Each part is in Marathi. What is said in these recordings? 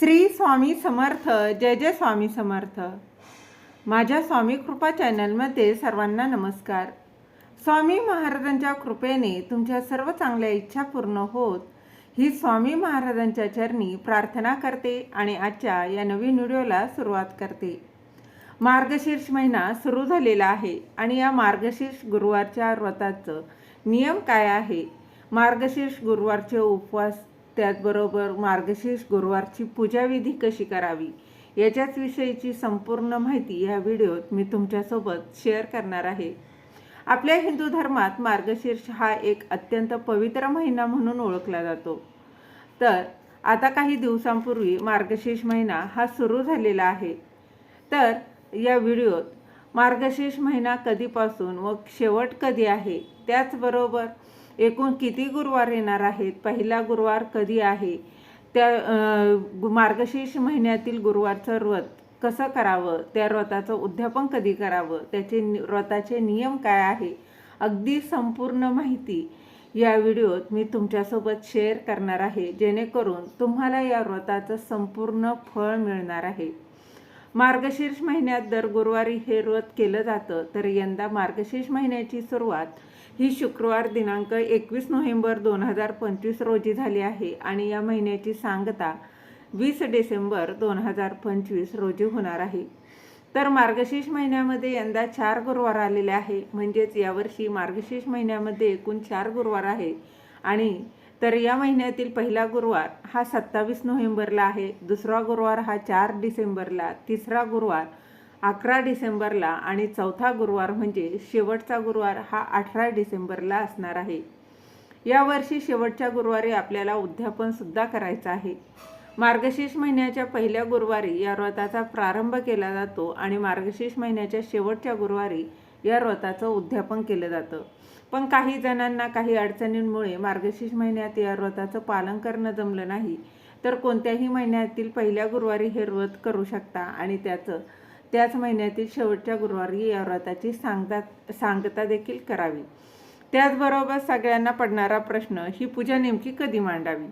श्री स्वामी समर्थ जय जय स्वामी समर्थ. माझ्या स्वामी कृपा चॅनलमध्ये सर्वांना नमस्कार. स्वामी महाराजांच्या कृपेने तुमच्या सर्व चांगल्या इच्छा पूर्ण होत ही स्वामी महाराजांच्या चरणी प्रार्थना करते आणि आजच्या या नवीन व्हिडिओला सुरुवात करते. मार्गशीर्ष महिना सुरू झालेला आहे आणि या मार्गशीर्ष गुरुवारच्या व्रताचं नियम काय आहे? मार्गशीर्ष गुरुवारचे उपवास त्याचबरोबर मार्गशीर्ष गुरुवारची पूजाविधी कशी करावी याच्याच विषयीची संपूर्ण माहिती या व्हिडिओत मी तुमच्यासोबत शेअर करणार आहे. आपल्या हिंदू धर्मात मार्गशीर्ष हा एक अत्यंत पवित्र महिना म्हणून ओळखला जातो. तर आता काही दिवसांपूर्वी मार्गशीर्ष महिना हा सुरू झालेला आहे. तर या व्हिडिओत मार्गशीर्ष महिना कधीपासून व शेवट कधी आहे त्याचबरोबर एकूण किती गुरुवार येणार आहेत? पहिला गुरुवार कधी आहे? त्या गु- मार्गशीर्ष महिन्यातील गुरुवारचं व्रत कसं करावं? त्या व्रताचं उद्यापन कधी करावं? त्याचे व्रताचे नियम काय आहे? अगदी संपूर्ण माहिती या व्हिडिओत मी तुमच्यासोबत शेअर करणार आहे. जेणेकरून तुम्हाला या व्रताचं संपूर्ण फळ मिळणार आहे. मार्गशीर्ष महिन्यात दर गुरुवारी हे व्रत केलं जातं तर यंदा मार्गशीर्ष महिन्याची सुरुवात ही शुक्रवार दिनांक एकवीस नोव्हेंबर दोन हजार पंचवीस रोजी झाली आहे आणि या महिन्याची सांगता वीस डिसेंबर दोन हजार पंचवीस रोजी होणार आहे. तर मार्गशीर्ष महिन्यामध्ये यंदा चार गुरुवार आलेले आहे. म्हणजेच यावर्षी मार्गशीर्ष महिन्यामध्ये एकूण चार गुरुवार आहे. आणि तर या महिन्यातील पहिला गुरुवार हा सत्तावीस नोव्हेंबरला आहे. दुसरा गुरुवार हा चार डिसेंबरला. तिसरा गुरुवार अकरा डिसेंबरला आणि चौथा गुरुवार म्हणजे शेवटचा गुरुवार हा अठरा डिसेंबरला असणार आहे. यावर्षी शेवटच्या गुरुवारी आपल्याला उद्यापनसुद्धा करायचं आहे. मार्गशीर्ष महिन्याच्या पहिल्या गुरुवारी या व्रताचा प्रारंभ केला जातो आणि मार्गशीर्ष महिन्याच्या शेवटच्या गुरुवारी या व्रताचं उद्यापन केलं जातं. पण काही जणांना काही अडचणींमुळे मार्गशीर्ष महिन्यात या व्रताचं पालन करणं जमलं नाही. तर कोणत्याही महिन्यातील पहिल्या गुरुवारी हे व्रत करू शकता आणि त्याचं त्याच महिन्यातील शेवटच्या गुरुवारी या व्रताची सांगता सांगता देखील करावी. त्याचबरोबर सगळ्यांना पडणारा प्रश्न ही पूजा नेमकी कधी मांडावी?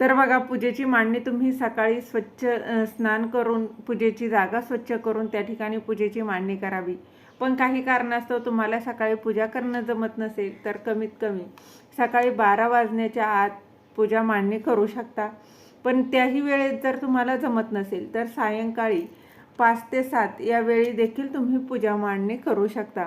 तर बघा पूजेची मांडणी तुम्ही सकाळी स्वच्छ स्नान करून पूजेची जागा स्वच्छ करून त्या ठिकाणी पूजेची मांडणी करावी. पण काही कारणास्तव तुम्हाला सकाळी पूजा करणं जमत नसेल तर कमीत कमी सकाळी बारा वाजण्याच्या आत पूजा मांडणी करू शकता. पण त्याही वेळेत जर तुम्हाला जमत नसेल तर सायंकाळी पाच ते सात या वेळी देखील तुम्ही पूजा मांडणी करू शकता.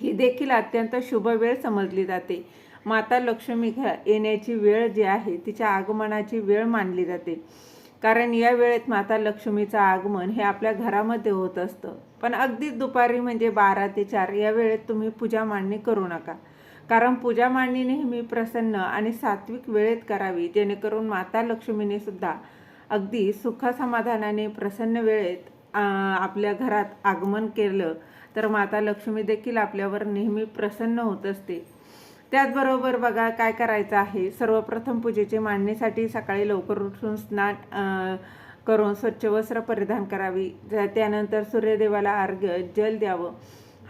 ही देखील अत्यंत शुभ वेळ समजली जाते. माता लक्ष्मी घ येण्याची वेळ जी आहे तिच्या आगमनाची वेळ मानली जाते. कारण या वेळेत माता लक्ष्मीचं आगमन हे आपल्या घरामध्ये होत असतं. पण अगदी दुपारी म्हणजे बारा ते चार या वेळेत तुम्ही पूजा मांडणी करू नका. कारण पूजा मांडणी नेहमी प्रसन्न आणि सात्विक वेळेत करावी जेणेकरून माता लक्ष्मीने सुद्धा अगदी सुखासमाधानाने प्रसन्न वेळेत आपल्या घरात आगमन केलं तर माता लक्ष्मी देखील आपल्यावर नेहमी प्रसन्न होत असते. त्याचबरोबर बघा काय करायचं आहे? सर्वप्रथम पूजेची मांडणीसाठी सकाळी लवकर उठून स्नान करून स्वच्छ वस्त्र परिधान करावी. ज- त्यानंतर सूर्यदेवाला अर्घ्य जल द्यावं.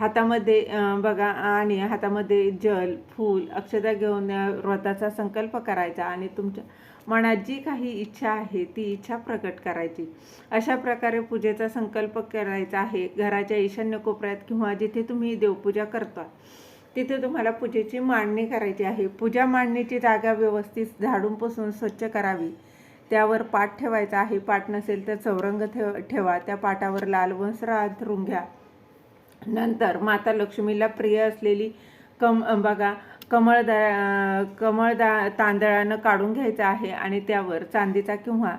हातामध्ये बघा आणि हातामध्ये जल फूल अक्षता घेऊन या व्रताचा संकल्प करायचा आणि तुमच्या मनात जी काही इच्छा आहे ती इच्छा प्रकट करायची. अशा प्रकारे पूजेचा संकल्प करायचा आहे. घराच्या ईशान्य कोपऱ्यात किंवा जिथे तुम्ही देवपूजा करता तिथे तुम्हाला पूजेची मांडणी करायची आहे. पूजा मांडणीची जागा व्यवस्थित झाडून पुसून स्वच्छ करावी. त्यावर पाट ठेवायचा आहे. पाट नसेल तर चौरंग ठेव ठेवा. त्या पाटावर लाल वस्त्र अंथरून घ्या. नंतर माता लक्ष्मीला प्रिय असलेली कम बघा कमळदा कमळदा कमळ तांदळानं काढून घ्यायचं आहे आणि त्यावर चांदीचा किंवा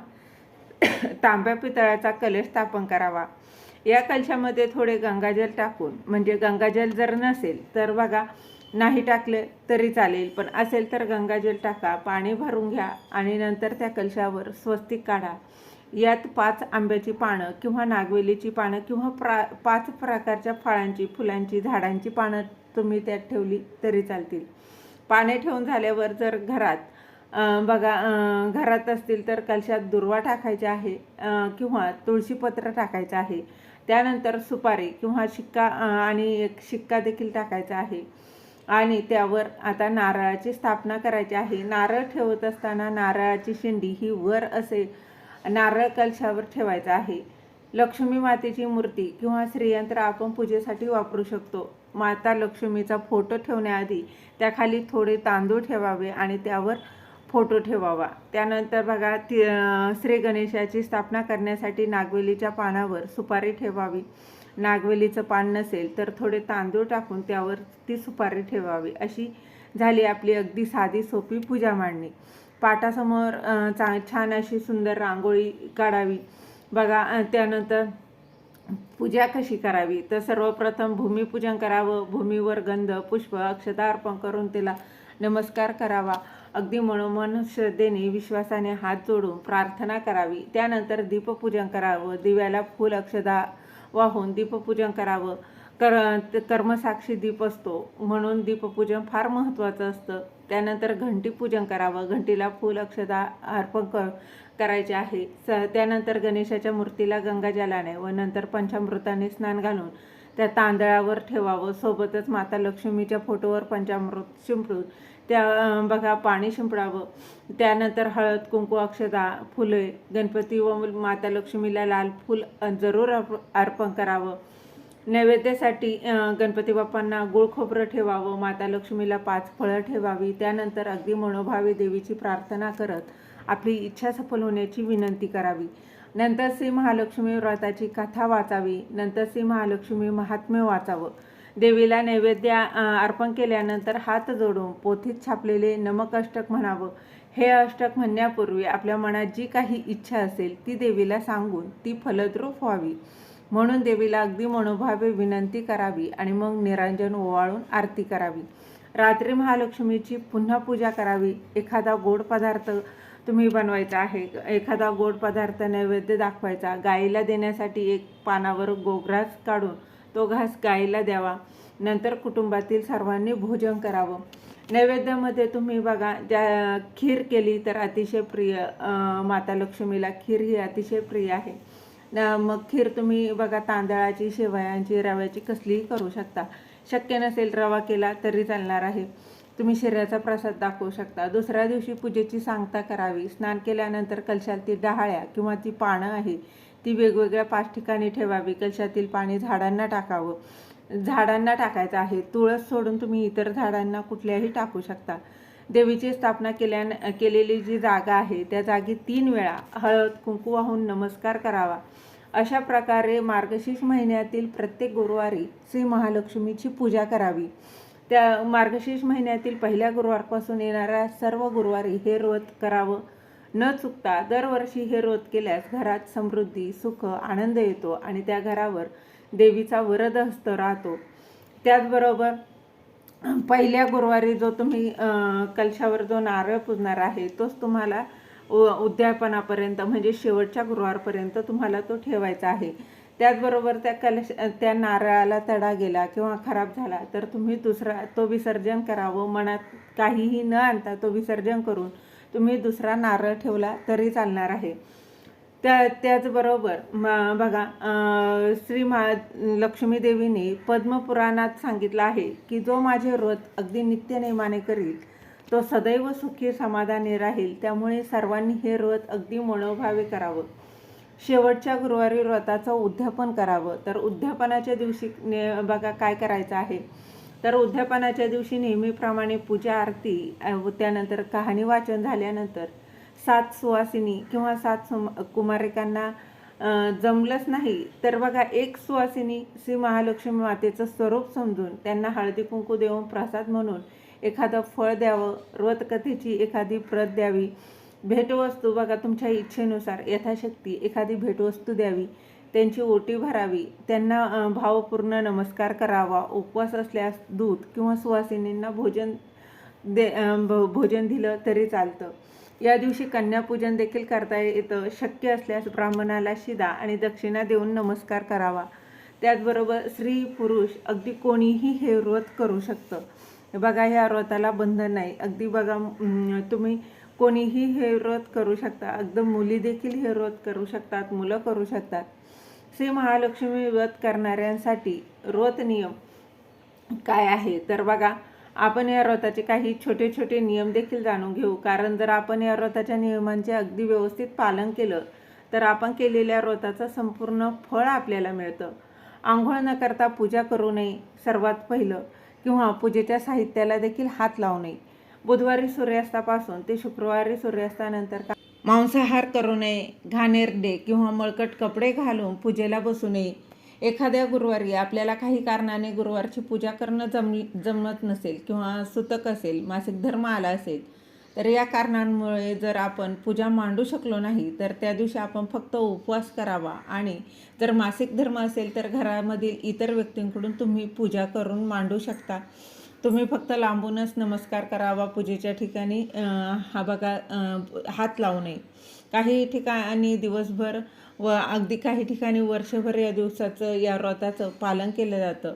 तांब्या पितळाचा कलश स्थापन करावा. या कलशामध्ये थोडे गंगाजल टाकून म्हणजे गंगाजल जर नसेल तर बघा नाही टाकले तरी चालेल पण असेल तर गंगाजल टाका पाणी भरून घ्या आणि नंतर त्या कलशावर स्वस्तिक काढा. यात पाच आंब्याची पानं किंवा नागवेलीची पानं किंवा प्रा पाच प्रकारच्या फळांची फुलांची झाडांची पानं तुम्ही त्यात ठेवली तरी चालतील. पाने ठेवून झाल्यावर जर घरात बघा घरात असतील तर कलशात दुर्वा टाकायचा आहे किंवा तुळशीपत्र टाकायचं आहे. त्यानंतर सुपारी किंवा शिक्का आणि एक शिक्का देखील टाकायचा आहे. आणि त्यावर आता नारळाची स्थापना करायची आहे. नारळ ठेवत असताना नारळाची शेंडी ही वर असे नारळ कलशावर ठेवायचा आहे. लक्ष्मी मातेची मूर्ती किंवा श्रीयंत्र आपण पूजेसाठी वापरू शकतो. माता लक्ष्मीचा फोटो ठेवण्याआधी त्याखाली थोडे तांदूळ ठेवावे आणि त्यावर फोटो ठेवावा. त्यानंतर बघा ती श्री गणेशाची स्थापना करण्यासाठी नागवेलीच्या पानावर सुपारी ठेवावी. नागवेलीचं पान नसेल तर थोडे तांदूळ टाकून त्यावर ती सुपारी ठेवावी. अशी झाली आपली अगदी साधी सोपी पूजा मांडणी. पाटासमोर चा छान अशी सुंदर रांगोळी काढावी. बघा त्यानंतर पूजा कशी करावी? तर सर्वप्रथम भूमिपूजन करावं भूमीवर गंध पुष्प अक्षता अर्पण करून तिला नमस्कार करावा. अगदी मनोमन श्रद्धेने विश्वासाने हात जोडून प्रार्थना करावी. त्यानंतर दीपपूजन करावं दिव्याला फूल अक्षदा वाहून दीपपूजन करावं. कर कर्मसाक्षी दीप असतो. म्हणून दीपपूजन फार महत्त्वाचं असतं. त्यानंतर घंटीपूजन करावं घंटीला फूल अक्षदा अर्पण क करायचे आहे. स त्यानंतर गणेशाच्या मूर्तीला गंगाजलाने व नंतर पंचामृताने स्नान घालून त्या तांदळावर ठेवावं. सोबतच माता लक्ष्मीच्या फोटोवर पंचामृत शिंपडून त्या बघा पाणी शिंपडावं. त्यानंतर हळद कुंकू अक्षदा फुले गणपती व माता लक्ष्मीला लाल फूल जरूर अर्प- अर्पण करावं. नैवेद्यासाठी गणपती बाप्पांना गुळ खोबरं ठेवावं माता लक्ष्मीला पाच फळं ठेवावी त्यानंतर अगदी मनोभावे देवीची प्रार्थना करत आपली इच्छा सफल होण्याची विनंती करावी. नंतर श्री महालक्ष्मी व्रताची कथा वाचावी नंतर श्री महालक्ष्मी महात्म्य वाचावं. देवीला नैवेद्य अर्पण केल्यानंतर हात जोडून पोथीत छापलेले नमक अष्टक म्हणावं. हे अष्टक म्हणण्यापूर्वी आपल्या मनात जी काही इच्छा असेल ती देवीला सांगून ती फलद्रूप व्हावी. म्हणून देवीला अगदी मनोभावे विनंती करावी आणि मग निरांजन ओवाळून आरती करावी. रात्री महालक्ष्मीची पुन्हा पूजा करावी. एखादा गोड पदार्थ तुम्ही बनवायचा आहे. एखादा गोड पदार्थ नैवेद्य दाखवायचा. गाईला देण्यासाठी एक पानावर गोग्रास काढून तो घास गाईला द्यावा. नंतर कुटुंबातील सर्वांनी भोजन करावं. नैवेद्यामध्ये तुम्ही बघा ज्या खीर केली तर अतिशय प्रिय माता लक्ष्मीला खीर ही अतिशय प्रिय आहे. मग खीर तुम्ही बघा तांदळाची शेवयांची रव्याची कसलीही करू शकता. शक्य नसेल रवा केला तरी चालणार आहे. तुम्ही शरीराचा प्रसाद दाखवू शकता. दुसऱ्या दिवशी पूजेची सांगता करावी. स्नान केल्यानंतर कलशातील डहाळ्या किंवा ती पानं आहे ती वेगवेगळ्या पाच ठिकाणी ठेवावी. कलशातील पाणी झाडांना टाकावं. झाडांना टाकायचं आहे. तुळस सोडून तुम्ही इतर झाडांना कुठल्याही टाकू शकता. देवीची स्थापना केल्या केलेली जी जागा आहे त्या जागी तीन वेळा हळद कुंकू वाहून नमस्कार करावा. अशा प्रकारे मार्गशीर्ष महिन्यातील प्रत्येक गुरुवारी श्री महालक्ष्मीची पूजा करावी. त्या मार्गशीर्ष महिन्यातील पहिल्या गुरुवारपासून येणाऱ्या सर्व गुरुवारी हे व्रत करावं. न चुकता दरवर्षी हे व्रत केल्यास घरात समृद्धी सुख आनंद येतो आणि त्या घरावर देवीचा वरदहस्त राहतो. त्याचबरोबर पहिल्या गुरुवारी जो तुम्ही कलशावर जो नारळ पुजणार आहे तोच तुम्हाला उ- उद्यापनापर्यंत म्हणजे शेवटच्या गुरुवारपर्यंत तुम्हाला तो ठेवायचा आहे. त्याचबरोबर त्या कलश त्या नारळाला तडा गेला किंवा खराब झाला तर तुम्ही दुसरा तो विसर्जन करावं. मनात काहीही न आणता तो विसर्जन करून तुम्ही दुसरा नारळ ठेवला तरी चालणार आहे. त्या त्याचबरोबर म बघा श्री महा लक्ष्मीदेवीने पद्मपुराणात सांगितलं आहे की जो माझे व्रत अगदी नित्यनेमाने करील तो सदैव सुखी समाधानी राहील. त्यामुळे सर्वांनी हे व्रत अगदी मनोभावे करावं. शेवटच्या गुरुवारी व्रताचं उद्यापन करावं. तर उद्यापनाच्या दिवशी ने बघा काय करायचं आहे. तर उद्यापनाच्या दिवशी नेहमीप्रमाणे पूजा आरती त्यानंतर कहाणी वाचन झाल्यानंतर सात सुवासिनी किंवा सात सुम कुमारिकांना जमलंच नाही. तर बघा एक सुवासिनी श्री महालक्ष्मी मातेचं स्वरूप समजून त्यांना हळदी कुंकू देऊन प्रसाद म्हणून एखादं फळ द्यावं व्रतकथेची एखादी प्रत द्यावी भेटवस्तू बघा तुमच्या इच्छेनुसार यथाशक्ती एखादी भेटवस्तू द्यावी त्यांची ओटी भरावी त्यांना भावपूर्ण नमस्कार करावा उपवास असल्यास दूध किंवा सुवासिनींना भोजन दे भोजन दिलं तरी चालतं. या दिवशी कन्यापूजन देखील करता येतं. शक्य असल्यास ब्राह्मणाला शिदा आणि दक्षिणा देऊन नमस्कार करावा. त्याचबरोबर स्त्री पुरुष अगदी कोणीही हे व्रत करू शकतं. बघा ह्या व्रताला बंधन नाही. अगदी बघा तुम्ही कोणीही हे व्रत करू शकता. अगदी मुली देखील हे व्रत करू शकतात मुलं करू शकतात. श्री महालक्ष्मी व्रत करणाऱ्यांसाठी व्रत नियम काय आहे? तर बघा आपण या व्रताचे काही छोटे छोटे नियम देखील जाणून घेऊ. कारण जर आपण या व्रताच्या नियमांचे अगदी व्यवस्थित पालन केलं तर आपण केलेल्या व्रताचं संपूर्ण फळ आपल्याला मिळतं. आंघोळ न करता पूजा करू नये सर्वात पहिलं. किंवा पूजेच्या साहित्याला देखील हात लावू नये. बुधवारी सूर्यास्तापासून ते शुक्रवारी सूर्यास्तानंतर मांसाहार करू नये घाणेरडे किंवा मळकट कपडे घालून पूजेला बसू नये. एखाद्या गुरुवारी आपल्याला काही कारणाने गुरुवारची पूजा करणं जम जमत नसेल किंवा सुतक असेल मासिक धर्म आला असेल तर या कारणांमुळे जर आपण पूजा मांडू शकलो नाही तर त्या दिवशी आपण फक्त उपवास करावा. आणि जर मासिक धर्म असेल तर घरामधील इतर व्यक्तींकडून तुम्ही पूजा करून मांडू शकता. तुम्ही फक्त लांबूनच नमस्कार करावा पूजेच्या ठिकाणी. हा बघा हात लावू नये. काही ठिकाणी दिवसभर व अगदी काही ठिकाणी वर्षभर या दिवसाचं या व्रताचं पालन केलं जातं.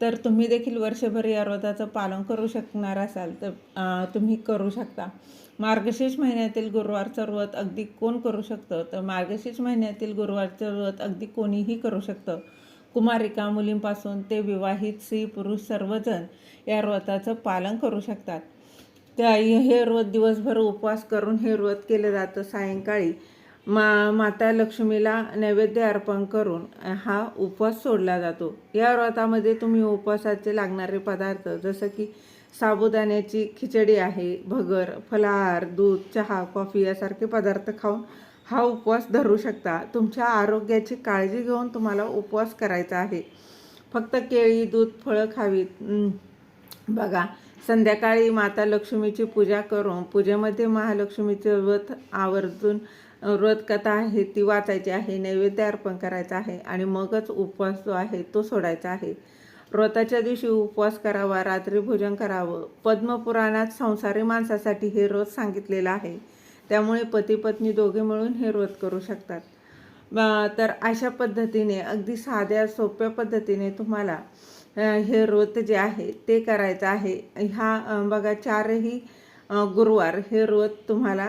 तर तुम्ही देखील वर्षभर या व्रताचं पालन करू शकणार असाल तर तुम्ही करू शकता. मार्गशीर्ष महिन्यातील गुरुवारचं व्रत अगदी कोण करू शकतं? तर मार्गशीर्ष महिन्यातील गुरुवारचं व्रत अगदी कोणीही करू शकतं. कुमारिका मुलींपासून ते विवाहित स्त्री पुरुष सर्वजण या व्रताचं पालन करू शकतात. त्या हे व्रत दिवसभर उपवास करून हे व्रत केलं जातं सायंकाळी. मा माता लक्ष्मीला नैवेद्य अर्पण करून हा उपवास सोडला जातो. या व्रतामध्ये तुम्ही उपवासाचे लागणारे पदार्थ जसं की साबुदाण्याची खिचडी आहे भगर फलाहार दूध चहा कॉफी यासारखे पदार्थ खाऊन हा उपवास धरू शकता. तुमच्या आरोग्याची काळजी घेऊन तुम्हाला उपवास करायचा आहे. फक्त केळी दूध फळं खावीत. बघा संध्याकाळी माता लक्ष्मीची पूजा करून पूजेमध्ये महालक्ष्मीचे व्रत आवर्जून व्रत कथा आहे ती वाचायची आहे नैवेद्य अर्पण करायचं आहे आणि मगच उपवास जो आहे तो सोडायचा आहे. व्रताच्या दिवशी उपवास करावा रात्री भोजन करावं. पद्मपुराणात संसारी माणसासाठी हे व्रत सांगितलेलं आहे. त्यामुळे पती पत्नी दोघे मिळून हे व्रत करू शकतात. तर अशा पद्धतीने अगदी साध्या सोप्या पद्धतीने तुम्हाला हे व्रत जे आहे ते करायचं आहे. ह्या बघा चारही गुरुवार हे व्रत तुम्हाला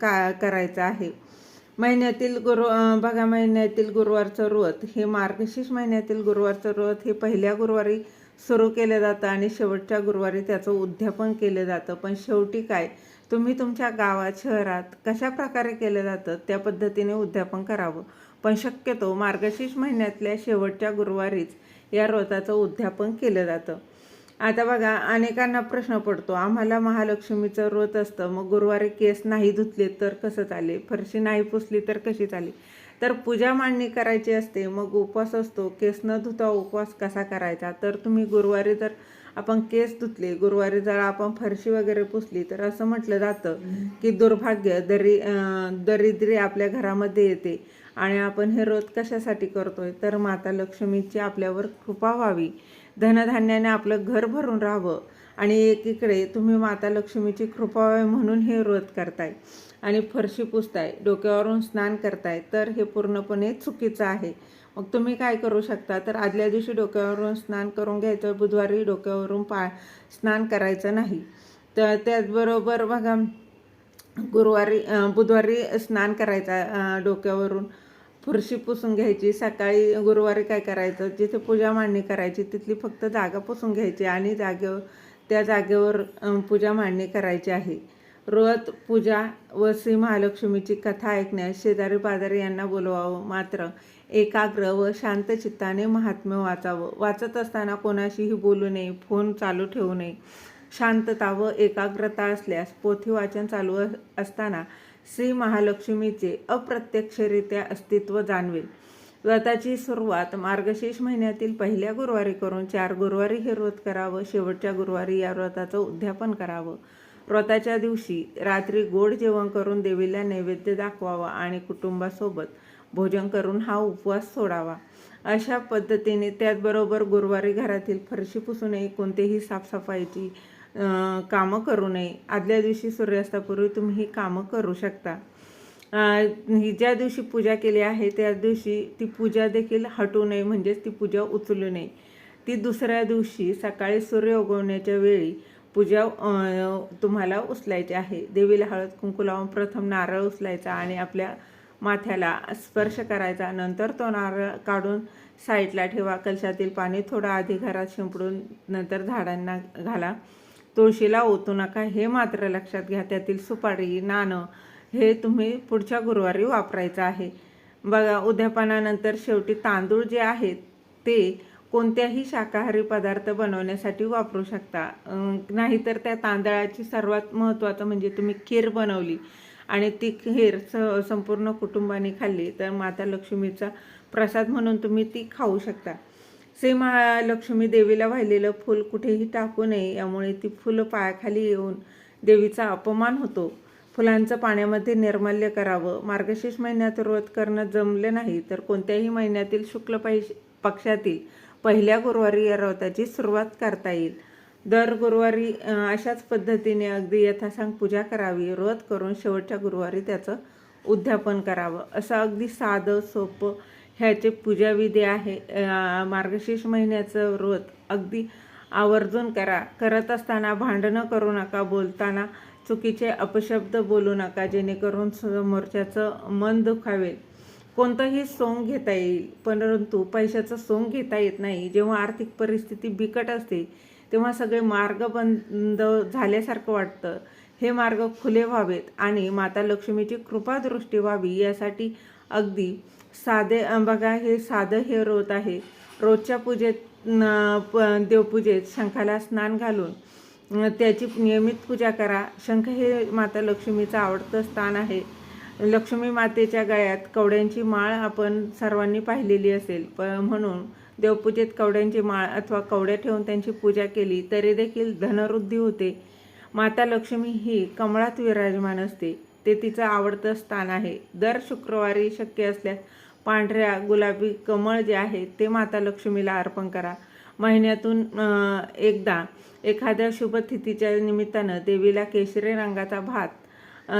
का करायचं आहे. महिन्यातील गुरु बघा महिन्यातील गुरुवारचं व्रत हे मार्गशीर्ष महिन्यातील गुरुवारचं व्रत हे पहिल्या गुरुवारी सुरू केलं जातं आणि शेवटच्या गुरुवारी त्याचं उद्यापन केलं जातं. पण शेवटी काय? तुम्ही तुमच्या गावात शहरात कशा प्रकारे केलं जातं त्या पद्धतीने उद्यापन करावं. पण शक्यतो मार्गशीर्ष महिन्यातल्या शेवटच्या गुरुवारीच या व्रताचं उद्यापन केलं जातं. आता बघा अनेकांना प्रश्न पडतो आम्हाला महालक्ष्मीचं व्रत असतं मग गुरुवारी केस नाही धुतले तर कसं चालेल? फरशी नाही पुसली तर कशी चालेल? तर पूजा मांडणी करायची असते मग उपवास असतो केस न धुता उपवास कसा करायचा? तर तुम्ही गुरुवारी जर आपण केस धुतले गुरुवारी जर आपण फरशी वगैरे पुसली तर असं म्हटलं जातं की दुर्भाग्य दरी दरिद्री आपल्या घरामध्ये येते आणि आपण हे व्रत कशासाठी करतोय? तर माता लक्ष्मीची आपल्यावर कृपा व्हावी. धनधान्याने आपलं घर भरून राहावं. आणि एकीकडे तुम्ही माता लक्ष्मीची कृपा व्हावी म्हणून हे व्रत करताय आणि फरशी पुसताय डोक्यावरून स्नान करताय तर हे पूर्णपणे चुकीचं आहे. मग तुम्ही काय करू शकता? तर आदल्या दिवशी डोक्यावरून स्नान करून घ्यायचं बुधवारी डोक्यावरून पा स्नान करायचं नाही. तर त्याचबरोबर बघा गुरुवारी बुधवारी स्नान करायचं डोक्यावरून. फरशी पुसून घ्यायची सकाळी गुरुवारी काय करायचं जिथे पूजा मांडणी करायची तिथली फक्त जागा पुसून घ्यायची आणि जागेवर त्या जागेवर पूजा मांडणी करायची आहे. रोज पूजा व श्री महालक्ष्मीची कथा ऐकण्यास शेजारी पाजारी यांना बोलवावं मात्र एकाग्र व शांत चित्ताने महात्म्य वाचावं. वाचत असताना कोणाशीही बोलू नये फोन चालू ठेवू नये. शांतता व एकाग्रता असल्यास पोथी वाचन चालू असताना श्री महालक्ष्मीचे अप्रत्यक्षरित्या अस्तित्व जाणवेल. व्रताची सुरुवात मार्गशीर्ष महिन्यातील पहिल्या गुरुवारी करून चार गुरुवारी हे व्रत करावं शेवटच्या गुरुवारी या व्रताचं उद्यापन करावं. व्रताच्या दिवशी रात्री गोड जेवण करून देवीला नैवेद्य दाखवावा आणि कुटुंबासोबत भोजन करून हा उपवास सोडावा. अशा पद्धतीने त्याचबरोबर गुरुवारी घरातील फरशी पुसूनही कोणतेही साफसफाईची कामं करू नये. आदल्या दिवशी सूर्यास्तापूर्वी तुम्ही ही कामं करू शकता. ही ज्या दिवशी पूजा केली आहे त्या दिवशी ती पूजा देखील हटू नये म्हणजेच ती पूजा उचलू नये. ती दुसऱ्या दिवशी सकाळी सूर्य उगवण्याच्या वेळी पूजा तुम्हाला उचलायची आहे. देवीला हळद कुंकू लावून प्रथम नारळ उचलायचा आणि आपल्या माथ्याला स्पर्श करायचा. नंतर तो नारळ काढून साईडला ठेवा. कलशातील पाणी थोडं आधी घरात शिंपडून नंतर झाडांना घाला. तुळशीला ओतू नका हे मात्र लक्षात घ्या. त्यातील सुपारी नाणं हे तुम्ही पुढच्या गुरुवारी वापरायचं आहे. बघा उद्यापनानंतर शेवटी तांदूळ जे आहेत ते कोणत्याही शाकाहारी पदार्थ बनवण्यासाठी वापरू शकता. नाहीतर त्या तांदळाची सर्वात महत्त्वाचं म्हणजे तुम्ही खीर बनवली आणि ती खीर स संपूर्ण कुटुंबाने खाल्ली तर माता लक्ष्मीचा प्रसाद म्हणून तुम्ही ती खाऊ शकता. श्री महालक्ष्मी देवीला वाहिलेलं फूल कुठेही टाकू नये यामुळे ती फुलं पायाखाली येऊन देवीचा अपमान होतो. फुलांचं पाण्यामध्ये निर्माल्य करावं. मार्गशीर्ष महिन्यात व्रत करणं जमलं नाही तर कोणत्याही महिन्यातील शुक्ल पैश पक्षातील पहिल्या गुरुवारी या व्रताची सुरुवात करता येईल. दर गुरुवारी अशाच पद्धतीने अगदी यथासांग पूजा करावी. व्रत करून शेवटच्या गुरुवारी त्याचं उद्यापन करावं. असं अगदी साधं सोपं ह्याचे पूजाविधी आहे. मार्गशीर्ष महिन्याचं व्रत. अगदी आवर्जून करा. करत असताना भांडणं करू नका बोलताना चुकीचे अपशब्द बोलू नका जेणेकरून समोरच्याचं मन दुखावेल. कोणतंही सोंग घेता येईल परंतु पैशाचं सोंग घेता येत नाही. जेव्हा आर्थिक परिस्थिती बिकट असते तेव्हा सगळे मार्ग बंद झाल्यासारखं वाटतं. हे मार्ग खुले व्हावेत आणि माता लक्ष्मीची कृपादृष्टी व्हावी यासाठी अगदी साधे बघा हे साधं हे रोत आहे. रोजच्या पूजेत प- देवपूजेत शंखाला स्नान घालून त्याची नियमित पूजा करा. शंख हे माता लक्ष्मीचं आवडतं स्थान आहे. लक्ष्मी मातेच्या गळ्यात कवड्यांची माळ आपण सर्वांनी पाहिलेली असेल. प म्हणून देवपूजेत कवड्यांची माळ अथवा कवड्या ठेवून त्यांची पूजा केली तरी देखील धनवृद्धी होते. माता लक्ष्मी ही कमळात विराजमान असते. ते तिचं आवडतं स्थान आहे. दर शुक्रवारी शक्य असल्यास पांढऱ्या गुलाबी कमळ जे आहे ते माता लक्ष्मीला अर्पण करा. महिन्यातून एकदा एखाद्या शुभतिथीच्या निमित्तानं देवीला केशरी रंगाचा भात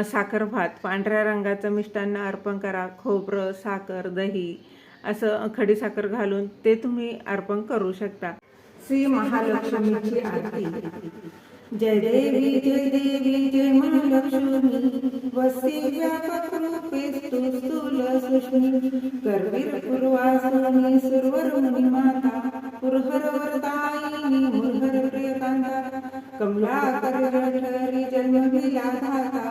साखर भात पांढऱ्या रंगाचं मिष्टान्न अर्पण करा. खोबरं साखर दही असं खडीसाखर घालून ते तुम्ही अर्पण करू शकता. श्री महालक्ष्मीची आरती. जय देवी जय देवी जय महालक्ष्मी. वसी व्यापक रूपे स्तु सुष्मी करवीर पूर्वासनी सुरवर मुनी माता. पुरहर वरदायिनी मुरहर प्रियकांता कमलाकर जठरी जन्म दिला धाता.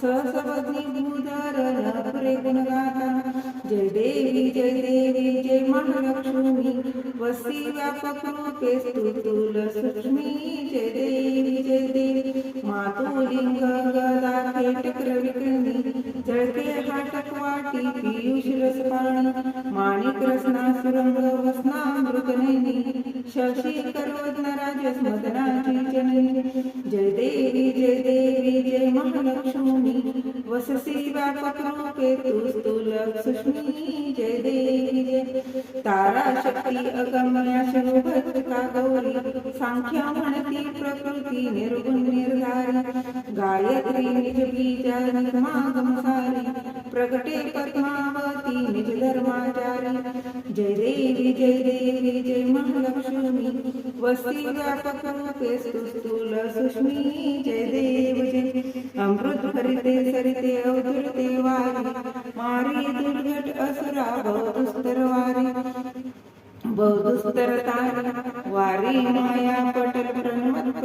सहसवज्ञी भूधर नपुरे गुणगाता जय देवी जय देवी जय महालक्ष्मी. वसी व्यापक रूपे स्तुतुल सुष्मी जय देवी जय देवी. मातुलिंग गदा खेटकर विक्रमी जळके हाटक वाटी पियुष रस पाणी माणिक रसना सुरंग वसनामृत नैनी शशी करोद्न राजस मदनाची जननी. जय देवी जय देवी. लक्ष्मी वससी व्यापक रूपे तू स्तुल जय देवी। जय तारा शक्ती अगम्या शोभत का गौरी सांख्या म्हणती प्रकृती निर्गुण निर्धारी। गायत्री निज बीजा निर्मागम सारी प्रगटे पद्मावती निज धर्माचारी जय देवी जय देवी जय महालक्ष्मी। वस्ती व्यापक रूपे स्तुल सुष्मी जय देव जय। अमृत भरिते सरिते अवधुरते वारी। मारी दुर्घट असुरा बहुस्तर वारी बहुस्तर तारी वारी माया पटल प्रणमत